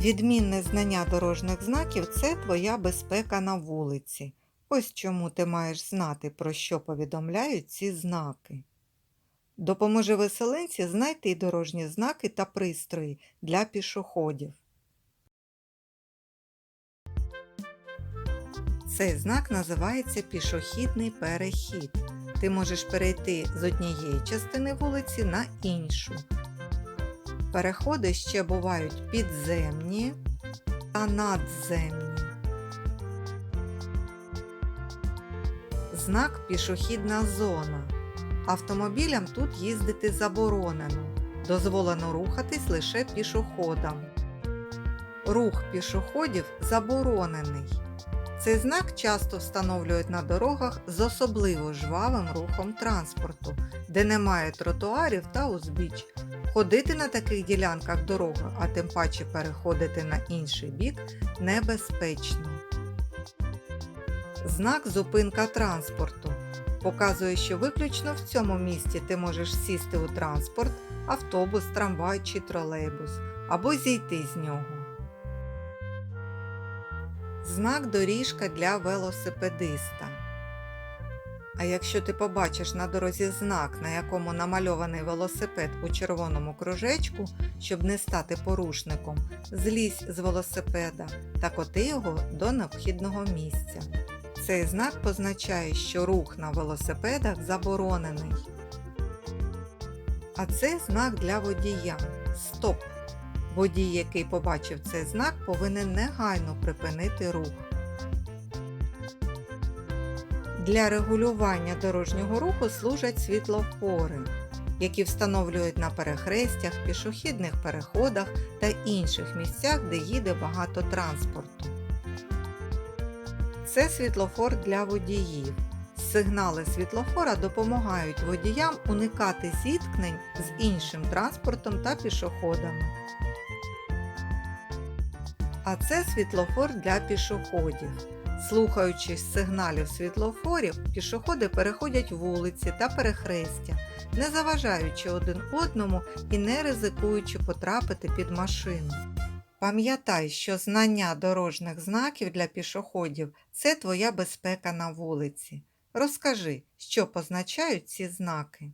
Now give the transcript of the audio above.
Відмінне знання дорожніх знаків це твоя безпека на вулиці. Ось чому ти маєш знати, про що повідомляють ці знаки. Допоможи веселенці знайти дорожні знаки та пристрої для пішоходів. Цей знак називається пішохідний перехід. Ти можеш перейти з однієї частини вулиці на іншу. Переходи ще бувають підземні та надземні. Знак пішохідна зона. Автомобілям тут їздити заборонено. Дозволено рухатись лише пішоходам. Рух пішоходів заборонений. Цей знак часто встановлюють на дорогах з особливо жвавим рухом транспорту, де немає тротуарів та узбіч. Ходити на таких ділянках дороги, а тим паче переходити на інший бік небезпечно. Знак зупинка транспорту показує, що виключно в цьому місці ти можеш сісти у транспорт, автобус, трамвай чи тролейбус або зійти з нього. Знак доріжка для велосипедиста. А якщо ти побачиш на дорозі знак, на якому намальований велосипед у червоному кружечку, щоб не стати порушником, злізь з велосипеда та коти його до необхідного місця. Цей знак позначає, що рух на велосипедах заборонений. А це знак для водія. Стоп! Водій, який побачив цей знак, повинен негайно припинити рух. Для регулювання дорожнього руху служать світлофори, які встановлюють на перехрестях, пішохідних переходах та інших місцях, де їде багато транспорту. Це світлофор для водіїв. Сигнали світлофора допомагають водіям уникати зіткнень з іншим транспортом та пішоходами. А це світлофор для пішоходів. Слухаючись сигналів світлофорів, пішоходи переходять вулиці та перехрестя, не заважаючи один одному і не ризикуючи потрапити під машину. Пам'ятай, що знання дорожніх знаків для пішоходів це твоя безпека на вулиці. Розкажи, що позначають ці знаки.